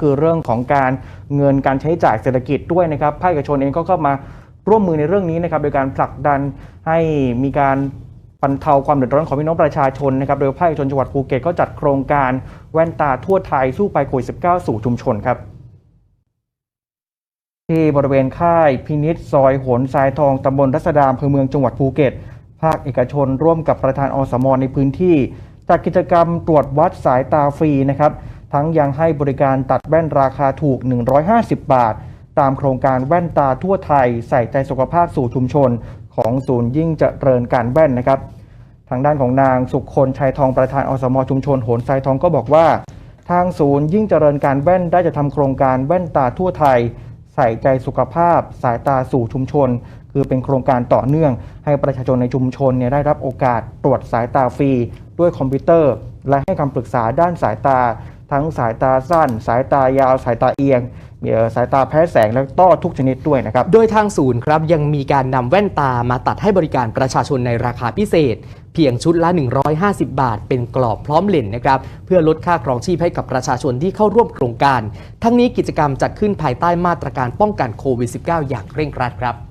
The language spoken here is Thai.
คือเรื่องของการเงินการใช้จ่ายเศรษฐกิจด้วยนะครับภาคเอกชนเองก็เข้ามาร่วมมือในเรื่องนี้นะครับโดยการผลักดันให้มีการบรรเทาความเดือดร้อนของพี่น้องประชาชนนะครับโดยภาคเอกชนจังหวัดภูเก็ตก็จัดโครงการแว่นตาทั่วไทยสู้ไปโควิด 19 สู่ชุมชนครับที่บริเวณค่ายพินิษซอยโหนทรายทองตำบลรัศดาอำเภอเมืองจังหวัดภูเก็ต ภาคเอกชนร่วมกับประธานอสมในพื้นที่จัดกิจกรรมตรวจวัดสายตาฟรีนะครับ ทั้งยังให้บริการตัดแว่นราคาถูก 150 บาท ตามโครงการแว่นตาทั่วไทย ใส่ใจสุขภาพสู่ชุมชน ของศูนย์ยิ่งเจริญการแว่นนะครับ ทางด้านของนางสุขคนชัยทองประธานอสมชุมชนโหนทรายทองก็บอกว่า ทางศูนย์ยิ่งเจริญการแว่นได้จะทำโครงการแว่นตาทั่วไทย ใส่ใจสุขภาพ สายตาสู่ชุมชน คือเป็นโครงการต่อเนื่อง ให้ประชาชนในชุมชนเนี่ยได้รับโอกาสตรวจสายตาฟรี ด้วยคอมพิวเตอร์ และให้คำปรึกษาด้านสายตา ทั้งสายตาสั้น สายตายาว สายตาเอียงมีสายตาแพ้แสงและต้อทุกชนิดด้วยนะครับ โดยทางศูนย์ครับยังมีการนำแว่นตามาตัดให้บริการประชาชนในราคาพิเศษ เพียงชุดละ 150 บาท เป็นกรอบพร้อมเลนส์นะครับ เพื่อลดค่าครองชีพให้กับประชาชนที่เข้าร่วมโครงการ ทั้งนี้กิจกรรมจัดขึ้นภายใต้มาตรการป้องกันโควิด -19 อย่างเคร่งครัดครับ